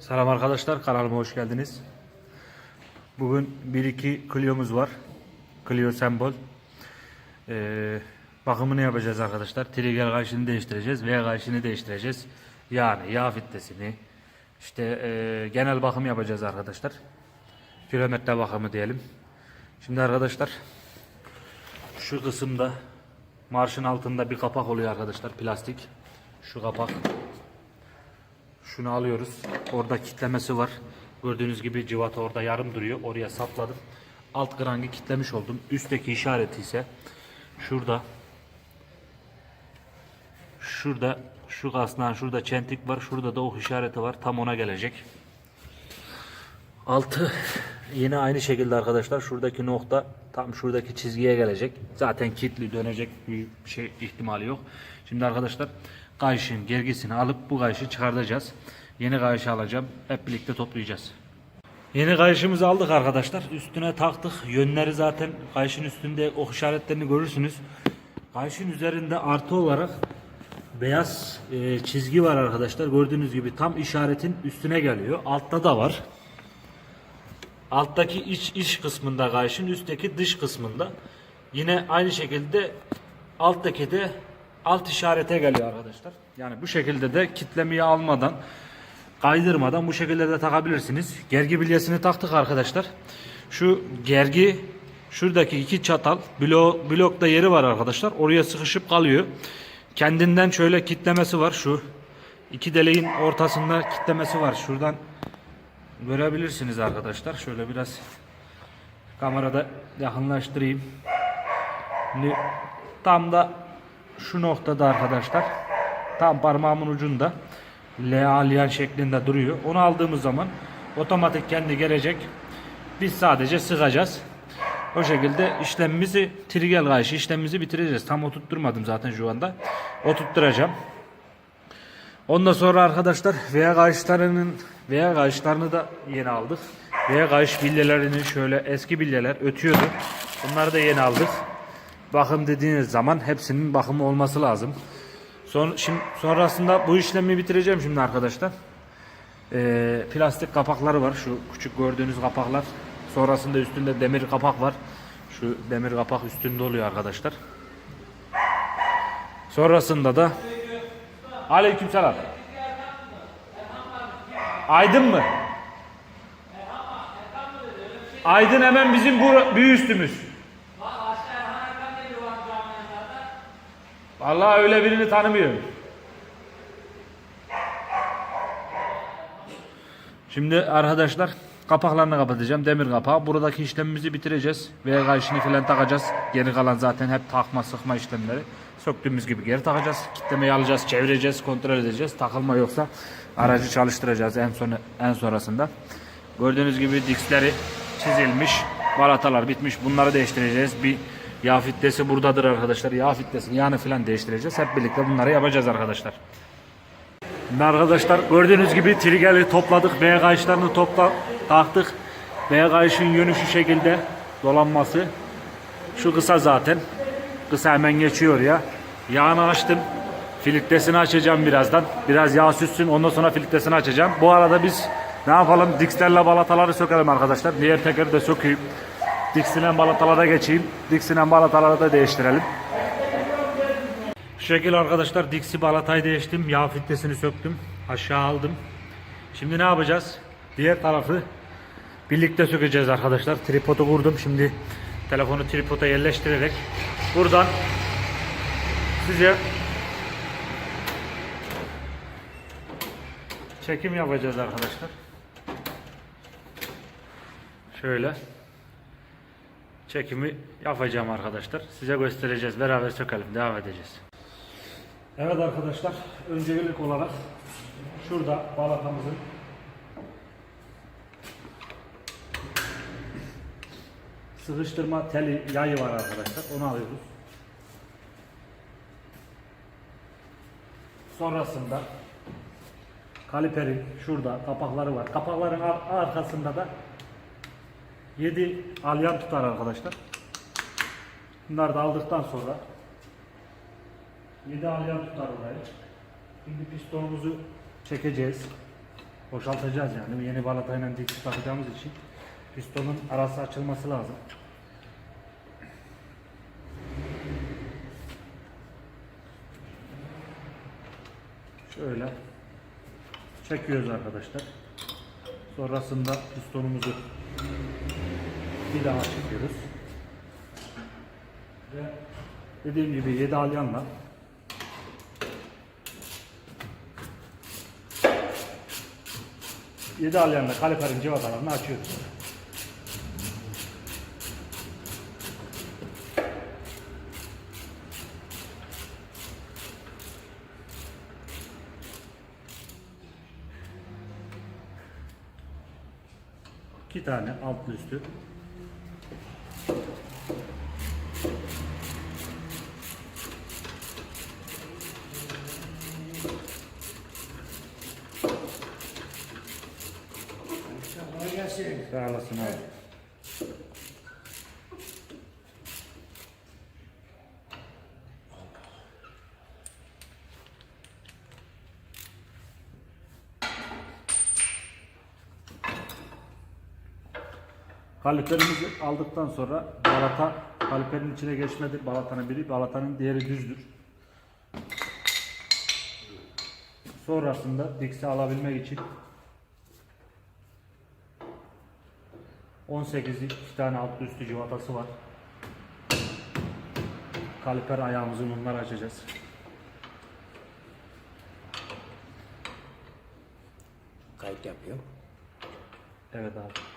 Selam arkadaşlar kanalıma hoş geldiniz. Bugün 1-2 Clio'muz var. Clio sembol. Ee, bakımını yapacağız arkadaşlar. Trigger kayışını değiştireceğiz. V kayışını değiştireceğiz. Yani yağ filtresini. işte e, genel bakım yapacağız arkadaşlar. Kilometre bakımı diyelim. Şimdi arkadaşlar şu kısımda marşın altında bir kapak oluyor arkadaşlar plastik. Şu kapak şunu alıyoruz. Orada kitlemesi var. Gördüğünüz gibi civata orada yarım duruyor. Oraya sapladım. Alt grangı kitlemiş oldum. Üstteki işareti ise şurada. Şurada şu kasnağın şurada çentik var. Şurada da ok işareti var. Tam ona gelecek. Altı yine aynı şekilde arkadaşlar. Şuradaki nokta tam şuradaki çizgiye gelecek. Zaten kilitli dönecek bir şey ihtimali yok. Şimdi arkadaşlar kayışın gergisini alıp bu kayışı çıkartacağız. Yeni kayışı alacağım. Hep birlikte toplayacağız. Yeni kayışımızı aldık arkadaşlar. Üstüne taktık. Yönleri zaten kayışın üstünde ok işaretlerini görürsünüz. Kayışın üzerinde artı olarak beyaz e, çizgi var arkadaşlar. Gördüğünüz gibi tam işaretin üstüne geliyor. Altta da var. Alttaki iç iç kısmında kayışın üstteki dış kısmında. Yine aynı şekilde alttaki de alt işarete geliyor arkadaşlar. Yani bu şekilde de kitlemeyi almadan kaydırmadan bu şekilde de takabilirsiniz. Gergi bilyesini taktık arkadaşlar. Şu gergi şuradaki iki çatal blok, blokta yeri var arkadaşlar. Oraya sıkışıp kalıyor. Kendinden şöyle kitlemesi var şu. iki deliğin ortasında kitlemesi var. Şuradan görebilirsiniz arkadaşlar. Şöyle biraz kamerada yakınlaştırayım. Şimdi tam da şu noktada arkadaşlar tam parmağımın ucunda L alyan şeklinde duruyor. Onu aldığımız zaman otomatik kendi gelecek. Biz sadece sıkacağız. O şekilde işlemimizi trigel kayışı işlemimizi bitireceğiz. Tam oturtturmadım zaten şu anda. Oturtturacağım. Ondan sonra arkadaşlar veya kayışlarının veya kayışlarını da yeni aldık. Veya kayış bilyelerini şöyle eski bilyeler ötüyordu. Bunları da yeni aldık. Bakım dediğiniz zaman hepsinin bakımı olması lazım. Son, şimdi, sonrasında bu işlemi bitireceğim şimdi arkadaşlar. Ee, plastik kapakları var. Şu küçük gördüğünüz kapaklar. Sonrasında üstünde demir kapak var. Şu demir kapak üstünde oluyor arkadaşlar. Sonrasında da Aleykümselam. Aydın mı? Aydın hemen bizim bu bir üstümüz. Vallahi öyle birini tanımıyorum. Şimdi arkadaşlar kapaklarını kapatacağım. Demir kapağı. Buradaki işlemimizi bitireceğiz. Veya kayışını falan takacağız. Geri kalan zaten hep takma sıkma işlemleri. Söktüğümüz gibi geri takacağız. Kitlemeyi alacağız, çevireceğiz, kontrol edeceğiz. Takılma yoksa aracı çalıştıracağız en son en sonrasında. Gördüğünüz gibi diksleri çizilmiş. Balatalar bitmiş. Bunları değiştireceğiz. Bir yağ filtresi buradadır arkadaşlar. Yağ filtresini yağını falan değiştireceğiz. Hep birlikte bunları yapacağız arkadaşlar. Şimdi arkadaşlar gördüğünüz gibi trigger'i topladık. B kayışlarını topla taktık. B kayışın yönü şu şekilde dolanması. Şu kısa zaten. Kısa hemen geçiyor ya. Yağını açtım. Filtresini açacağım birazdan. Biraz yağ süssün ondan sonra filtresini açacağım. Bu arada biz ne yapalım? Dixlerle balataları sökelim arkadaşlar. Diğer tekeri de sökeyim. Dix'inen balatalara geçeyim. Dix'inen balataları da değiştirelim. Şu şekil arkadaşlar Dix'i balatayı değiştim. Yağ filtresini söktüm. Aşağı aldım. Şimdi ne yapacağız? Diğer tarafı birlikte sökeceğiz arkadaşlar. Tripodu kurdum. Şimdi telefonu tripoda yerleştirerek buradan size çekim yapacağız arkadaşlar. Şöyle çekimi yapacağım arkadaşlar. Size göstereceğiz. Beraber sökelim. Devam edeceğiz. Evet arkadaşlar, öncelik olarak şurada balatamızın sıkıştırma teli yayı var arkadaşlar. Onu alıyoruz. Sonrasında kaliperin şurada kapakları var. Kapakların ar- arkasında da 7 alyan tutar arkadaşlar. Bunları da aldıktan sonra 7 alyan tutar orayı. Şimdi pistonumuzu çekeceğiz. boşaltacağız yani. Yeni balatayla diksi takacağımız için pistonun arası açılması lazım. Şöyle çekiyoruz arkadaşlar. Sonrasında pistonumuzu bir daha çekiyoruz. Ve dediğim gibi 7 alyanla Yedi alyanla kaliperin civatalarını açıyoruz. İki tane altlı üstü. Kolay gelsin. Sağ olasın abi. Kaliperimizi aldıktan sonra balata kaliperin içine geçmedi. Balatanın biri, balatanın diğeri düzdür. Sonrasında diksi alabilmek için 18'lik iki tane altlı üstü civatası var. Kaliper ayağımızı bunları açacağız. Kayıt yapıyor. Evet abi.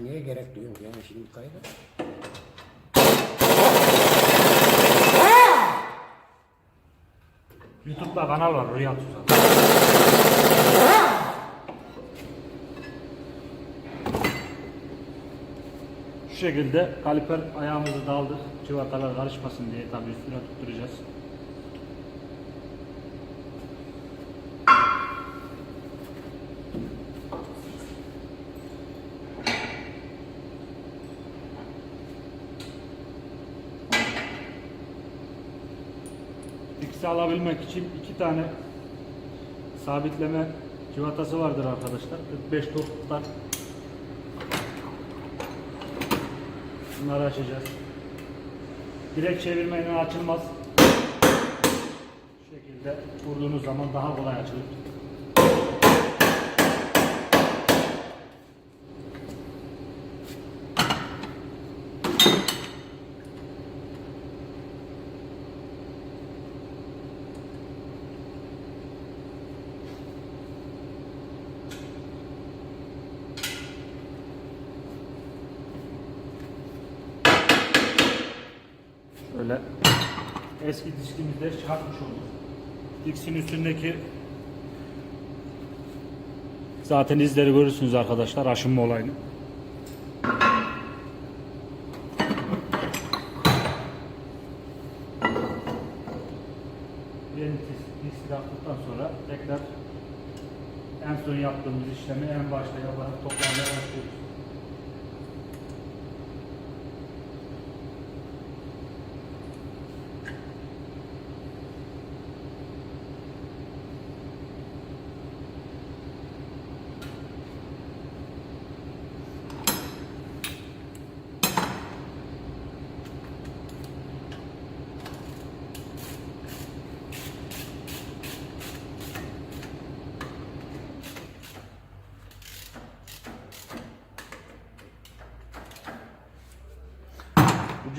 Ben niye gerek duyuyorum yani şimdi kayda? YouTube'da kanal var Rüya Tuzak. Şu şekilde kaliper ayağımızı daldık. Civatalar karışmasın diye tabii üstüne tutturacağız. Diksi alabilmek için iki tane sabitleme civatası vardır arkadaşlar. 45 topuklar. Bunları açacağız. Direkt çevirmeyle açılmaz. Şu şekilde vurduğunuz zaman daha kolay açılır. Şöyle eski diskimizde çıkartmış olduk. Diksin üstündeki zaten izleri görürsünüz arkadaşlar aşınma olayını. Yeni disk- diski yaptıktan sonra tekrar en son yaptığımız işlemi en başta yaparak toplamaya başlıyoruz.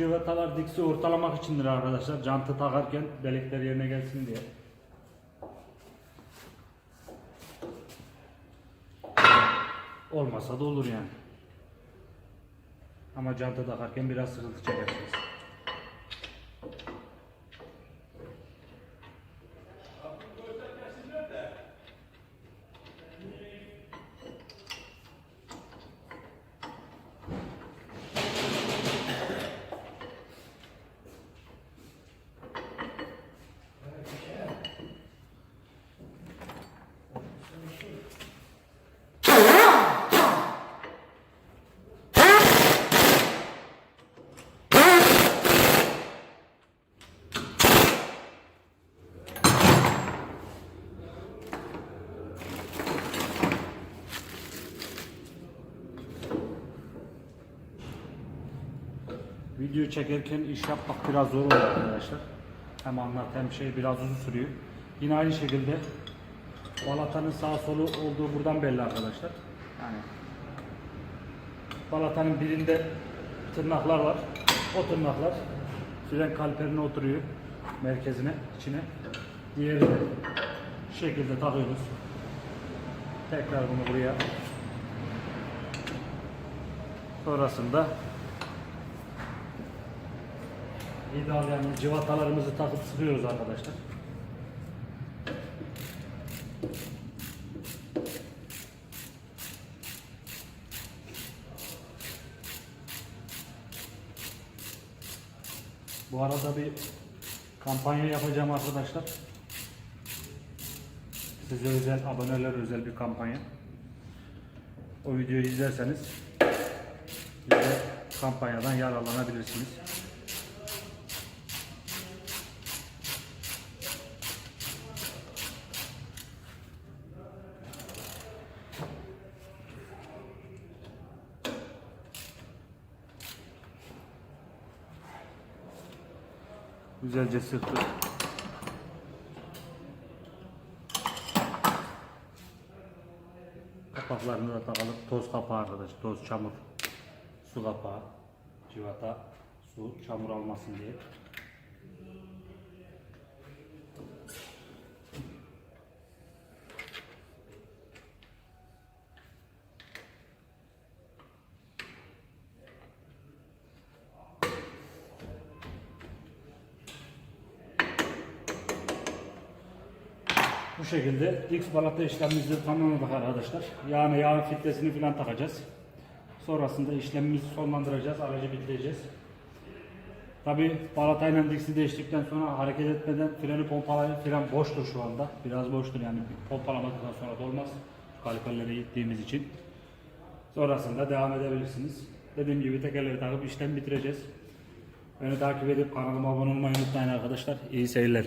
Cıvatalar diksi ortalamak içindir arkadaşlar. Cantı takarken delikler yerine gelsin diye. Olmasa da olur yani. Ama canta takarken biraz sıkıntı çekersiniz. Video çekerken iş yapmak biraz zor oluyor arkadaşlar. Hem anlat hem şey biraz uzun sürüyor. Yine aynı şekilde balatanın sağ solu olduğu buradan belli arkadaşlar. Yani balatanın birinde tırnaklar var. O tırnaklar fren kalperine oturuyor merkezine, içine. Diğeri de şekilde takıyoruz. Tekrar bunu buraya. Sonrasında ideal yani civatalarımızı takıp sıkıyoruz arkadaşlar. Bu arada bir kampanya yapacağım arkadaşlar. Size özel, aboneler özel bir kampanya. O videoyu izlerseniz bize kampanyadan yararlanabilirsiniz. Güzelce sıktık. Kapaklarını da takalım. Toz kapağı arkadaş. Toz, çamur, su kapağı, civata, su, çamur almasın diye. Şekilde X balata işlemimizi tamamladık arkadaşlar. Yani yağın filtresini falan takacağız. Sonrasında işlemimizi sonlandıracağız. Aracı bitireceğiz. Tabi balatayla diksi değiştikten sonra hareket etmeden freni pompalayın. Fren boştur şu anda. Biraz boştur yani pompalamadıktan sonra dolmaz. Kaliperlere gittiğimiz için. Sonrasında devam edebilirsiniz. Dediğim gibi tekerleri takıp işlemi bitireceğiz. Beni takip edip kanalıma abone olmayı unutmayın arkadaşlar. İyi seyirler.